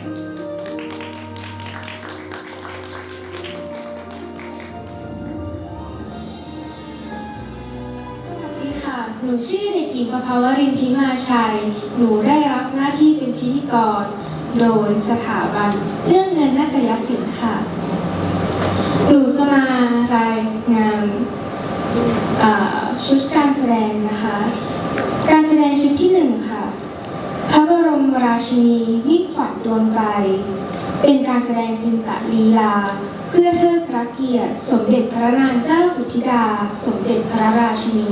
สวัสดีค่ะหนูชื่อเด็กหญิงประภาวรินทิมาชัย หนูได้รับหน้าที่เป็นพิธีกร โดยสถาบันเรื่องเงินนาฏยศิลป์ค่ะ หนูจะมารายงานชุดการแสดงนะคะ การแสดงชุดที่หนึ่งค่ะ ราชินีมิ่งขวัญดวงใจ เป็นการแสดงจินตลีลา เพื่อเชิดพระเกียรติ สมเด็จพระนางเจ้าสุธิดา สมเด็จพระราชินี